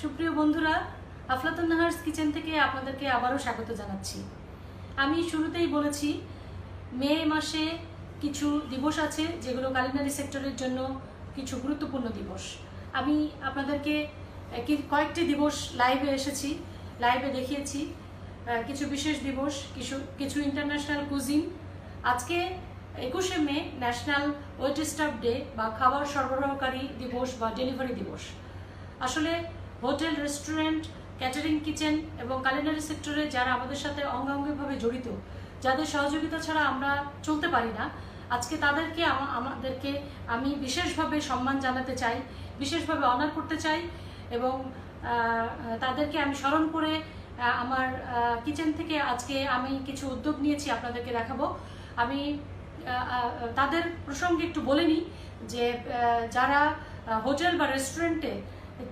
সুপ্রিয় বন্ধুরা, আফলাতুন নাহার্স কিচেন থেকে আপনাদেরকে আবারও স্বাগত জানাচ্ছি। আমি শুরুতেই বলেছি, মে মাসে কিছু দিবস আছে যেগুলো কালিনারি সেক্টরের জন্য কিছু গুরুত্বপূর্ণ দিবস। আমি আপনাদেরকে কয়েকটি দিবস লাইভে এসেছি লাইভে দেখিয়েছি। কিছু বিশেষ দিবস, কিছু কিছু ইন্টারন্যাশনাল কুজিন আজকে একুশে মে ন্যাশনাল ওয়েট ডে বা খাবার সরবরাহকারী দিবস বা ডেলিভারি দিবস। আসলে হোটেল, রেস্টুরেন্ট, ক্যাটারিং, কিচেন এবং কালিনারি সেক্টরে যারা আমাদের সাথে অঙ্গাঙ্গিভাবে জড়িত, যাদের সহযোগিতা ছাড়া আমরা চলতে পারি না, আজকে তাদেরকে আমাদেরকে আমি বিশেষভাবে সম্মান জানাতে চাই, বিশেষভাবে অনার করতে চাই এবং তাদেরকে আমি স্মরণ করে আমার কিচেন থেকে আজকে আমি কিছু উদ্যোগ নিয়েছি আপনাদেরকে দেখাবো। আমি তাদের প্রসঙ্গে একটু বলে নিই যে যারা হোটেল বা রেস্টুরেন্টে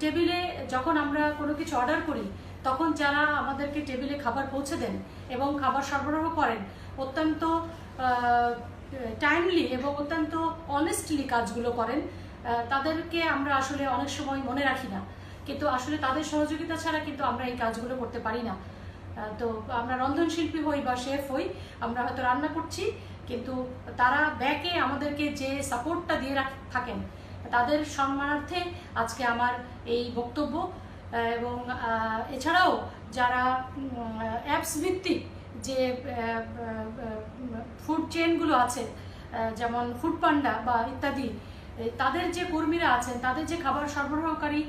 টেবিলে যখন আমরা কোনো কিছু অর্ডার করি, তখন যারা আমাদেরকে টেবিলে খাবার পৌঁছে দেন এবং খাবার সরবরাহ করেন, অত্যন্ত টাইমলি এবং অত্যন্ত অনেস্টলি কাজগুলো করেন তাদেরকে আমরা আসলে অনেক সময় মনে রাখি না। কিন্তু আসলে তাদের সহযোগিতা ছাড়া কিন্তু আমরা এই কাজগুলো করতে পারি না। তো আমরা রন্ধনশিল্পী হই বা শেফ হই, আমরা হয়তো রান্না করছি, কিন্তু তারা ব্যাকে আমাদেরকে যে সাপোর্টটা দিয়ে থাকেন তাদের সম্মানার্থে আজকে আমার এই বক্তব্য। এবং এছাড়াও যারা অ্যাপস ভিত্তিক যে ফুড চেনগুলো আছে যেমন ফুড পান্ডা বা ইত্যাদি তাদের যে কর্মীরা আছেন, তাদের যে খাবার সরবরাহকারী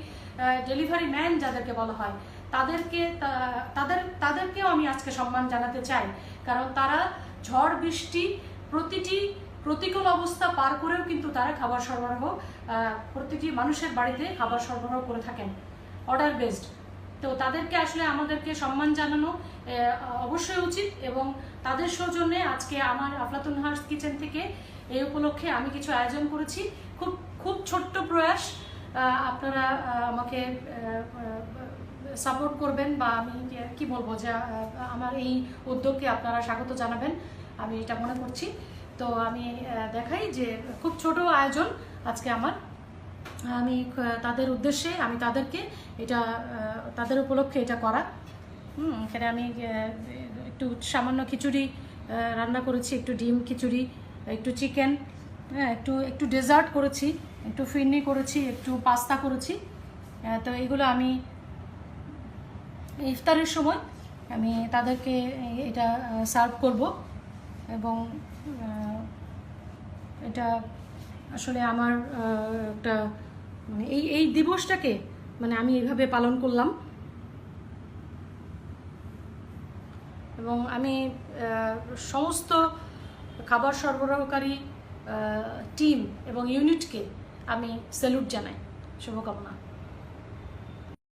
ডেলিভারি ম্যান যাদেরকে বলা হয়, তাদেরকে তাদের, তাদেরকেও আমি আজকে সম্মান জানাতে চাই। কারণ তারা ঝড়, বৃষ্টি প্রতিটি প্রতিকূল অবস্থা পার করেও কিন্তু তারা খাবার সরবরাহ প্রতিটি মানুষের বাড়িতে খাবার সরবরাহ করে থাকেন। অর্ডার বেসড তো তাদেরকে আসলে আমাদেরকে সম্মান জানানো অবশ্যই উচিত এবং তাদের সৌজন্যে আজকে আমার আফলাতুন হার্স কিচেন থেকে এই উপলক্ষে আমি কিছু আয়োজন করেছি। খুব খুব ছোট্ট প্রয়াস আপনারা আমাকে সাপোর্ট করবেন বা আমি কি বলব, যে আমার এই উদ্যোগকে আপনারা স্বাগত জানাবেন, আমি এটা মনে করছি। তো আমি দেখাই যে খুব ছোট আয়োজন আজকে আমার। আমি তাদের উদ্দেশ্যে আমি তাদেরকে এটা তাদের উপলক্ষে এটা করা। হুম, এখানে আমি একটু সামান্য খিচুড়ি রান্না করেছি, একটু ডিম খিচুড়ি, একটু চিকেন হ্যাঁ একটু একটু ডেজার্ট করেছি, একটু ফিরনি করেছি, একটু পাস্তা করেছি। তো এগুলো আমি ইফতারের সময় আমি তাদেরকে এটা সার্ভ করব। এবং এটা আসলে আমার একটা মানে এই এই দিবসটাকে মানে আমি এইভাবে পালন করলাম। এবং আমি সমস্ত খাবার সরবরাহকারী টিম এবং ইউনিটকে আমি স্যালুট জানাই। শুভকামনা।